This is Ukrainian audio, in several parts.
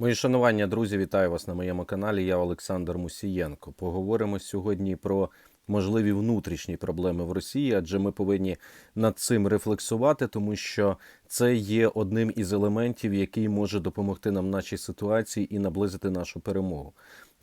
Мої шанування, друзі, вітаю вас на моєму каналі. Я Олександр Мусієнко. Поговоримо сьогодні про можливі внутрішні проблеми в Росії, адже ми повинні над цим рефлексувати, тому що це є одним із елементів, який може допомогти нам в нашій ситуації і наблизити нашу перемогу.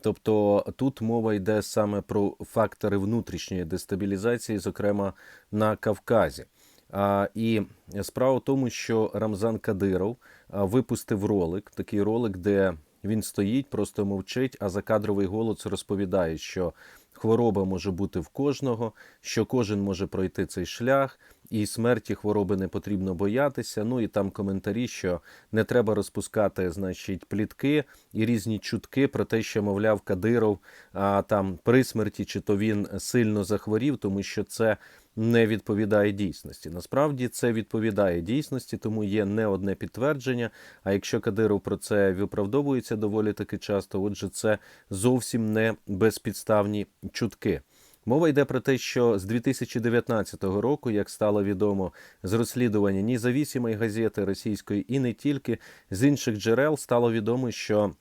Тобто тут мова йде саме про фактори внутрішньої дестабілізації, зокрема на Кавказі. А, І справа в тому, що Рамзан Кадиров випустив ролик, такий ролик, де він стоїть, просто мовчить, а закадровий голос розповідає, що хвороба може бути в кожного, що кожен може пройти цей шлях, і смерті хвороби не потрібно боятися. Ну і там коментарі, що не треба розпускати, значить, плітки і різні чутки про те, що, мовляв, Кадиров а, там при смерті, чи то він сильно захворів, тому що це не відповідає дійсності. Насправді це відповідає дійсності, тому є не одне підтвердження. А якщо Кадиров про це виправдовується доволі таки часто, отже, це зовсім не безпідставні чутки. Мова йде про те, що з 2019 року, як стало відомо з розслідування независимої газети російської і не тільки з інших джерел, стало відомо, що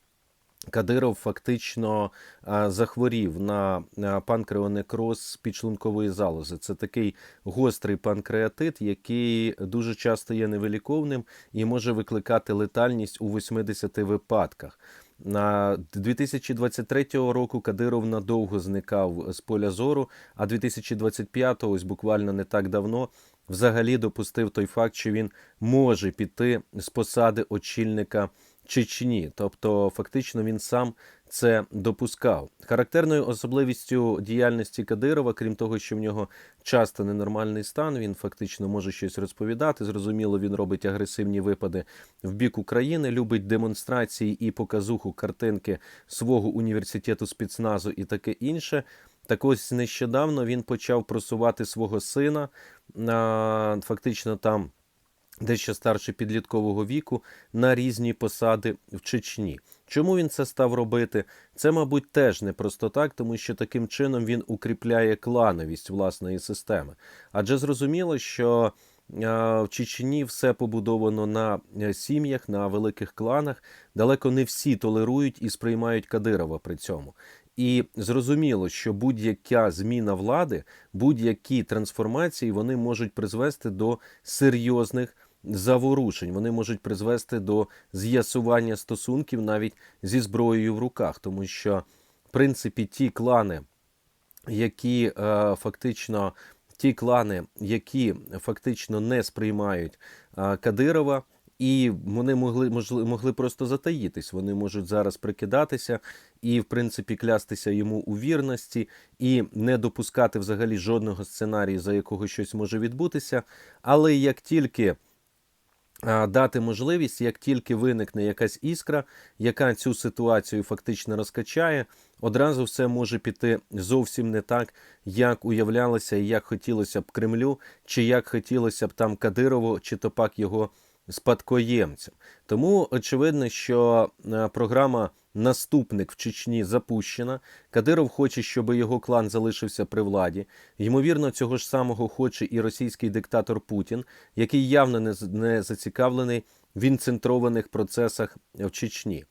Кадиров фактично захворів на панкреонекроз підшлункової залози. Це такий гострий панкреатит, який дуже часто є невиліковним і може викликати летальність у 80 випадках. На 2023 року Кадиров надовго зникав з поля зору, а 2025, ось буквально не так давно, взагалі допустив той факт, що він може піти з посади очільника. Чечні, тобто фактично він сам це допускав. Характерною особливістю діяльності Кадирова, крім того, що в нього часто ненормальний стан, він фактично може щось розповідати. Зрозуміло, він робить агресивні випади в бік України, любить демонстрації і показуху картинки свого університету спецназу і таке інше. Так ось нещодавно він почав просувати свого сина, фактично там дещо старше підліткового віку на різні посади в Чечні. Чому він це став робити? Це, мабуть, теж не просто так, тому що таким чином він укріпляє клановість власної системи. Адже зрозуміло, що в Чечні все побудовано на е, сім'ях, на великих кланах. Далеко не всі толерують і сприймають Кадирова при цьому. І зрозуміло, що будь-яка зміна влади, будь-які трансформації вони можуть призвести до серйозних заворушень. Вони можуть призвести до з'ясування стосунків навіть зі зброєю в руках, тому що, в принципі, ті клани, які е, фактично ті клани, які фактично не сприймають е, Кадирова. І вони могли можли, могли просто затаїтись. Вони можуть зараз прикидатися і, в принципі, клястися йому у вірності і не допускати взагалі жодного сценарію, за якого щось може відбутися. Але як тільки дати можливість, як тільки виникне якась іскра, яка цю ситуацію фактично розкачає, одразу все може піти зовсім не так, як уявлялося і як хотілося б Кремлю, чи як хотілося б там Кадирову, чи топак його спадкоємцям. Тому очевидно, що програма Наступник в Чечні запущена. Кадиров хоче, щоб його клан залишився при владі. Ймовірно, цього ж самого хоче і російський диктатор Путін, який явно не зацікавлений в інцентрованих процесах в Чечні.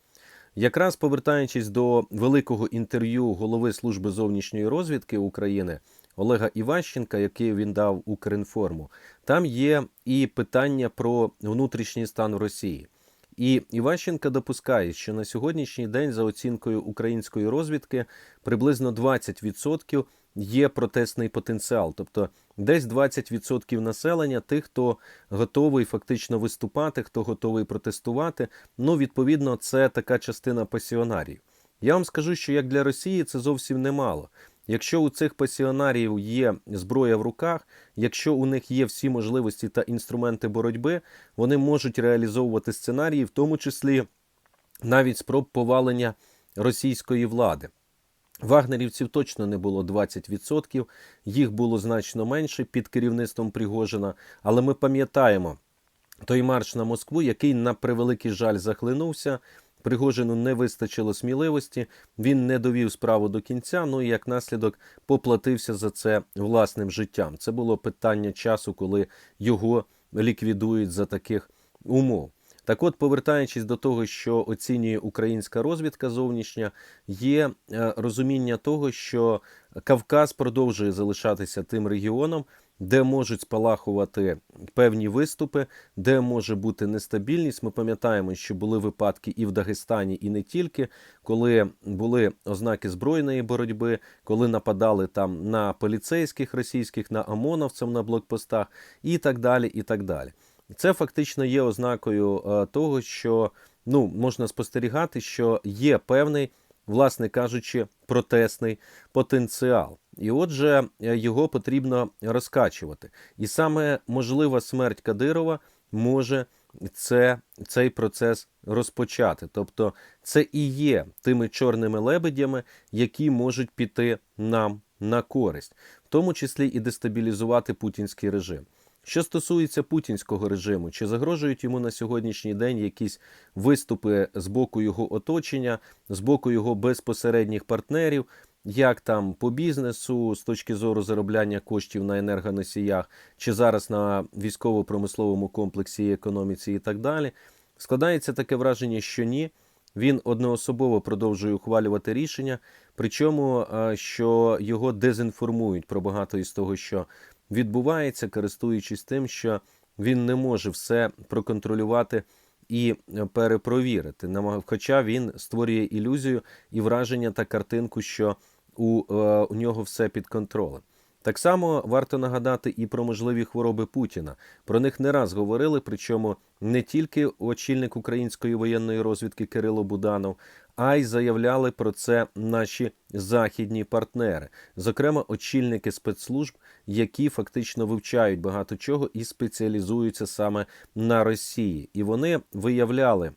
Якраз повертаючись до великого інтерв'ю голови служби зовнішньої розвідки України Олега Іващенка, який він дав Укрінформу, там є і питання про внутрішній стан в Росії. І Іващенка допускає, що на сьогоднішній день, за оцінкою української розвідки, приблизно 20% є протестний потенціал, тобто десь 20% населення тих, хто готовий фактично виступати, хто готовий протестувати. Ну, відповідно, це така частина пасіонарів. Я вам скажу, що як для Росії це зовсім немало. Якщо у цих пасіонарів є зброя в руках, якщо у них є всі можливості та інструменти боротьби, вони можуть реалізовувати сценарії, в тому числі навіть спроб повалення російської влади. Вагнерівців точно не було 20%, їх було значно менше під керівництвом Пригожина, але ми пам'ятаємо той марш на Москву, який на превеликий жаль захлинувся. Пригожину не вистачило сміливості, він не довів справу до кінця. Ну і як наслідок поплатився за це власним життям. Це було питання часу, коли його ліквідують за таких умов. Так от, повертаючись до того, що оцінює українська розвідка зовнішня, є е, розуміння того, що Кавказ продовжує залишатися тим регіоном, де можуть спалахувати певні виступи, де може бути нестабільність. Ми пам'ятаємо, що були випадки і в Дагестані, і не тільки, коли були ознаки збройної боротьби, коли нападали там на поліцейських російських, на ОМОНовців на блокпостах і так далі. і так далі. Це фактично є ознакою е, того, що ну, можна спостерігати, що є певний, власне кажучи, протестний потенціал. І отже, е, його потрібно розкачувати. І саме можлива смерть Кадирова може це, цей процес розпочати. Тобто, це і є тими чорними лебедями, які можуть піти нам на користь, в тому числі і дестабілізувати путінський режим. Що стосується путінського режиму, чи загрожують йому на сьогоднішній день якісь виступи з боку його оточення, з боку його безпосередніх партнерів, як там по бізнесу з точки зору заробляння коштів на енергоносіях, чи зараз на військово-промисловому комплексі і економіці, і так далі, складається таке враження, що ні. Він одноособово продовжує ухвалювати рішення, причому що його дезінформують про багато із того, що відбувається, користуючись тим, що він не може все проконтролювати і перепровірити. Хоча він створює ілюзію і враження та картинку, що у, е, у нього все під контролем. Так само варто нагадати і про можливі хвороби Путіна. Про них не раз говорили, причому не тільки очільник української воєнної розвідки Кирило Буданов, а й заявляли про це наші західні партнери, зокрема очільники спецслужб, які фактично вивчають багато чого і спеціалізуються саме на Росії, і вони виявляли.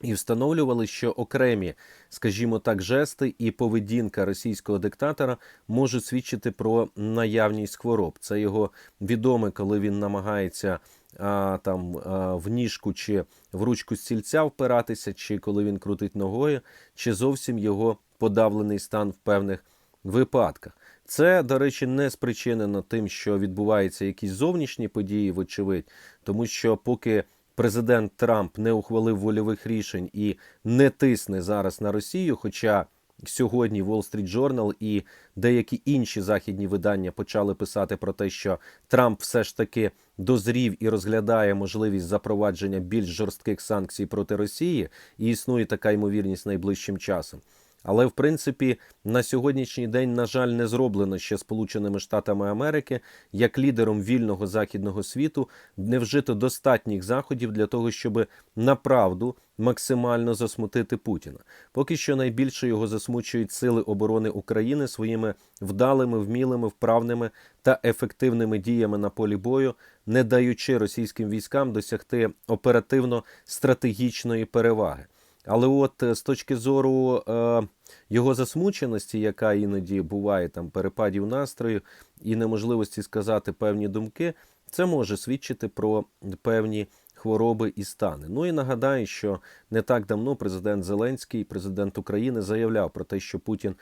І встановлювали, що окремі, скажімо так, жести і поведінка російського диктатора можуть свідчити про наявність хвороб. Це його відоме, коли він намагається а, там а, в ніжку чи в ручку стільця впиратися, чи коли він крутить ногою, чи зовсім його подавлений стан в певних випадках. Це, до речі, не спричинено тим, що відбуваються якісь зовнішні події, вочевидь, тому що поки президент Трамп не ухвалив вольових рішень і не тисне зараз на Росію. Хоча сьогодні Wall Street Journal і деякі інші західні видання почали писати про те, що Трамп все ж таки дозрів і розглядає можливість запровадження більш жорстких санкцій проти Росії, і існує така ймовірність найближчим часом. Але в принципі на сьогоднішній день, на жаль, не зроблено ще Сполученими Штатами Америки як лідером вільного західного світу не вжито достатніх заходів для того, щоб направду максимально засмутити Путіна. Поки що найбільше його засмучують сили оборони України своїми вдалими, вмілими, вправними та ефективними діями на полі бою, не даючи російським військам досягти оперативно стратегічної переваги. Але от е, з точки зору е, його засмученості, яка іноді буває там перепадів настрою і неможливості сказати певні думки, це може свідчити про певні хвороби і стани. Ну і нагадаю, що не так давно президент Зеленський, президент України, заявляв про те, що Путін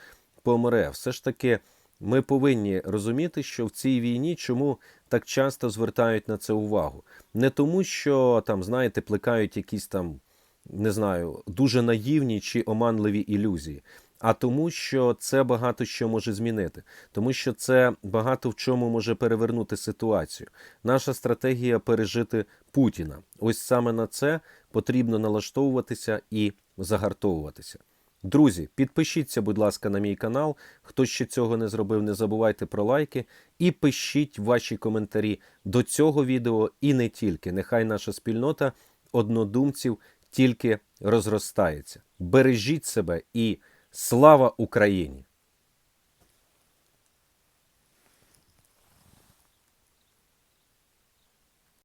помре. Все ж таки. Ми повинні розуміти, що в цій війні чому так часто звертають на це увагу, не тому, що там, знаєте, плекають якісь там не знаю, дуже наївні чи оманливі ілюзії, а тому, що це багато що може змінити, тому що це багато в чому може перевернути ситуацію. Наша стратегія пережити Путіна. Ось саме на це потрібно налаштовуватися і загартовуватися. Друзі, підпишіться, будь ласка, на мій канал. Хто ще цього не зробив, не забувайте про лайки і пишіть ваші коментарі до цього відео і не тільки. Нехай наша спільнота однодумців тільки розростається. Бережіть себе і слава Україні!